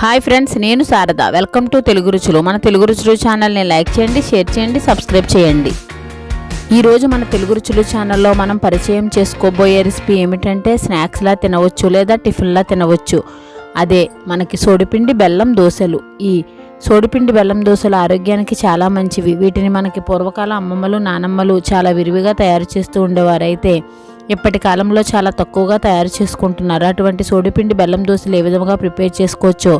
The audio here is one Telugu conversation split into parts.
హాయ్ ఫ్రెండ్స్ నేను శారద. వెల్కమ్ టు తెలుగు రుచులు. మన తెలుగు రుచులు ఛానల్ని లైక్ చేయండి షేర్ చేయండి సబ్స్క్రైబ్ చేయండి. ఈరోజు మన తెలుగు రుచులు ఛానల్లో మనం పరిచయం చేసుకోబోయే రెసిపీ ఏమిటంటే స్నాక్స్లా తినవచ్చు లేదా టిఫిన్లా తినవచ్చు. అదే మనకి సోడిపిండి బెల్లం దోశలు. ఈ సోడిపిండి బెల్లం దోశలు ఆరోగ్యానికి చాలా మంచివి. వీటిని మనకి పూర్వకాల అమ్మమ్మలు నానమ్మలు చాలా విరివిగా తయారు చేస్తూ ఉండేవారైతే ఇప్పటి కాలంలో చాలా తక్కువగా తయారు చేసుకుంటున్నారు. అటువంటి సోడిపిండి బెల్లం దోశలు ఏ విధంగా ప్రిపేర్ చేసుకోవచ్చో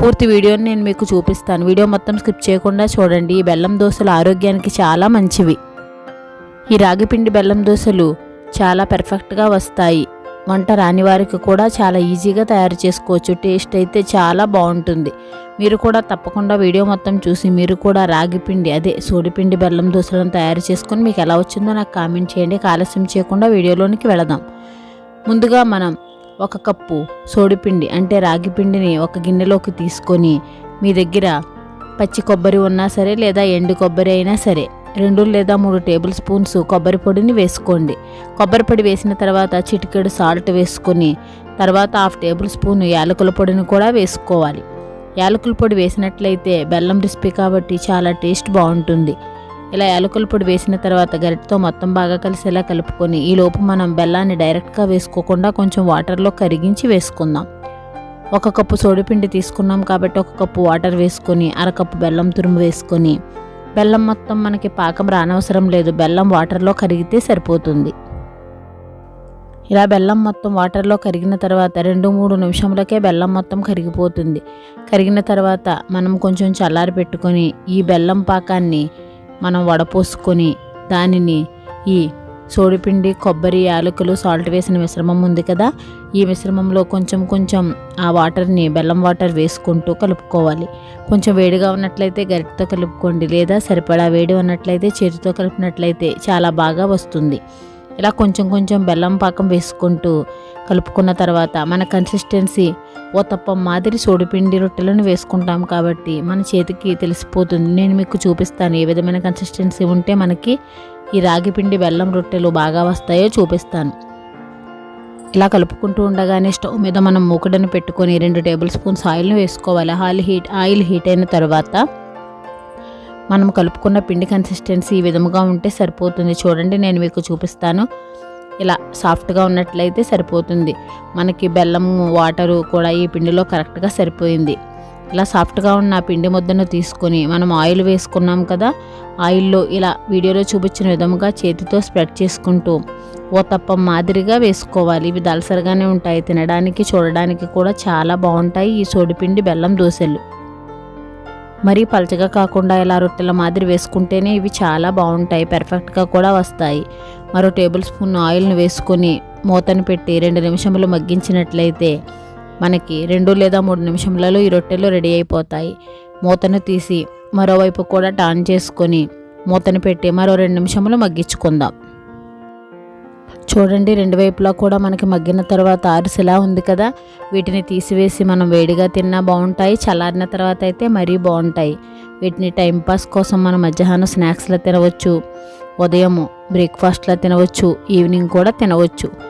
పూర్తి వీడియోని నేను మీకు చూపిస్తాను. వీడియో మొత్తం స్కిప్ చేయకుండా చూడండి. ఈ బెల్లం దోశలు ఆరోగ్యానికి చాలా మంచివి. ఈ రాగిపిండి బెల్లం దోశలు చాలా పెర్ఫెక్ట్గా వస్తాయి. వంట రాని వారికి కూడా చాలా ఈజీగా తయారు చేసుకోవచ్చు. టేస్ట్ అయితే చాలా బాగుంటుంది. మీరు కూడా తప్పకుండా వీడియో మొత్తం చూసి మీరు కూడా రాగిపిండి అదే సోడిపిండి బెల్లం దోశలను తయారు చేసుకొని మీకు ఎలా వచ్చిందో నాకు కామెంట్ చేయండి. ఆలస్యం చేయకుండా వీడియోలోనికి వెళదాం. ముందుగా మనం ఒక కప్పు సోడిపిండి అంటే రాగిపిండిని ఒక గిన్నెలోకి తీసుకొని మీ దగ్గర పచ్చి కొబ్బరి ఉన్నా సరే లేదా ఎండు కొబ్బరి అయినా సరే రెండు లేదా మూడు టేబుల్ స్పూన్స్ కొబ్బరి పొడిని వేసుకోండి. కొబ్బరి పొడి వేసిన తర్వాత చిటికెడు సాల్ట్ వేసుకొని తర్వాత హాఫ్ టేబుల్ స్పూన్ యాలకుల పొడిని కూడా వేసుకోవాలి. యాలకుల పొడి వేసినట్లయితే బెల్లం రెసిపీ కాబట్టి చాలా టేస్ట్ బాగుంటుంది. ఇలా యాలకుల పొడి వేసిన తర్వాత గరిటతో మొత్తం బాగా కలిసేలా కలుపుకొని ఈ లోపు మనం బెల్లాన్ని డైరెక్ట్గా వేసుకోకుండా కొంచెం వాటర్లో కరిగించి వేసుకుందాం. ఒక కప్పు సోడిపిండి తీసుకున్నాం కాబట్టి ఒక కప్పు వాటర్ వేసుకొని అరకప్పు బెల్లం తురుము వేసుకొని బెల్లం మొత్తం మనకి పాకం రానవసరం లేదు. బెల్లం వాటర్లో కరిగితే సరిపోతుంది. ఇలా బెల్లం మొత్తం వాటర్లో కరిగిన తర్వాత రెండు మూడు నిమిషములకే బెల్లం మొత్తం కరిగిపోతుంది. కరిగిన తర్వాత మనం కొంచెం చల్లారి పెట్టుకొని ఈ బెల్లం పాకాన్ని మనం వడపోసుకొని దానిని ఈ సోడిపిండి కొబ్బరి యాలకులు సాల్ట్ వేసిన మిశ్రమం ఉంది కదా. ఈ మిశ్రమంలో కొంచెం కొంచెం ఆ వాటర్ని బెల్లం వాటర్ వేసుకుంటూ కలుపుకోవాలి. కొంచెం వేడిగా ఉన్నట్లయితే గరిటతో కలుపుకోండి లేదా సరిపడా వేడి ఉన్నట్లయితే చేతితో కలిపినట్లయితే చాలా బాగా వస్తుంది. ఇలా కొంచెం కొంచెం బెల్లం పాకం వేసుకుంటూ కలుపుకున్న తర్వాత మన కన్సిస్టెన్సీ ఓ తప్ప మాదిరి సోడిపిండి రొట్టెలను వేసుకుంటాం కాబట్టి మన చేతికి తెలిసిపోతుంది. నేను మీకు చూపిస్తాను ఏ విధమైన కన్సిస్టెన్సీ ఉంటే మనకి ఈ రాగిపిండి బెల్లం రొట్టెలు బాగా వస్తాయో చూపిస్తాను. ఇలా కలుపుకుంటూ ఉండగానే స్టవ్ మీద మనం మూకుడను పెట్టుకొని రెండు టేబుల్ స్పూన్స్ ఆయిల్ని వేసుకోవాలి. ఆయిల్ హీట్ ఆయిల్ హీట్ అయిన తర్వాత మనం కలుపుకున్న పిండి కన్సిస్టెన్సీ ఈ విధముగా ఉంటే సరిపోతుంది. చూడండి నేను మీకు చూపిస్తాను. ఇలా సాఫ్ట్గా ఉన్నట్లయితే సరిపోతుంది. మనకి బెల్లం వాటరు కూడా ఈ పిండిలో కరెక్ట్గా సరిపోయింది. ఇలా సాఫ్ట్గా ఉన్న పిండి ముద్దను తీసుకొని మనం ఆయిల్ వేసుకున్నాం కదా ఆయిల్లో ఇలా వీడియోలో చూపించిన విధముగా చేతితో స్ప్రెడ్ చేసుకుంటూ ఓ తప్ప మాదిరిగా వేసుకోవాలి. ఇవి దలసరిగానే ఉంటాయి. తినడానికి చూడడానికి కూడా చాలా బాగుంటాయి. ఈ సోడిపిండి బెల్లం దోశలు. మరీ పలచగా కాకుండా ఇలా రొట్టెల మాదిరి వేసుకుంటేనే ఇవి చాలా బాగుంటాయి. పెర్ఫెక్ట్గా కూడా వస్తాయి. మరో టేబుల్ స్పూన్ ఆయిల్ను వేసుకొని మూతను పెట్టి రెండు నిమిషములు మగ్గించినట్లయితే మనకి రెండు లేదా మూడు నిమిషములలో ఈ రొట్టెలు రెడీ అయిపోతాయి. మూతను తీసి మరోవైపు కూడా టర్న్ చేసుకొని మూతను పెట్టి మరో రెండు నిమిషములు మగ్గించుకుందాం. చూడండి రెండు వైపులా కూడా మనకి మగ్గిన తర్వాత అరిసెలా ఉంది కదా? వీటిని తీసివేసి మనం వేడిగా తిన్నా బాగుంటాయి చల్లారిన తర్వాత అయితే మరీ బాగుంటాయి. వీటిని టైంపాస్ కోసం మనం మధ్యాహ్నం స్నాక్స్లో తినవచ్చు ఉదయం బ్రేక్ఫాస్ట్లో తినవచ్చు ఈవినింగ్ కూడా తినవచ్చు.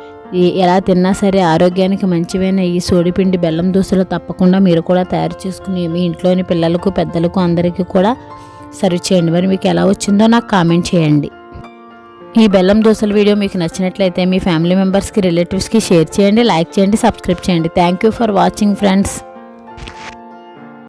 ఎలా తిన్నా సరే ఆరోగ్యానికి మంచివైన ఈ సోడిపిండి బెల్లం దోశలు తప్పకుండా మీరు కూడా తయారు చేసుకుని మీ ఇంట్లోని పిల్లలకు పెద్దలకు అందరికీ కూడా సర్వ్ చేయండి. మరి మీకు ఎలా వచ్చిందో నాకు కామెంట్ చేయండి. ఈ బెల్లం దోశల వీడియో మీకు నచ్చినట్లయితే మీ ఫ్యామిలీ మెంబర్స్కి రిలేటివ్స్కి షేర్ చేయండి లైక్ చేయండి సబ్స్క్రైబ్ చేయండి. Thank you for watching friends.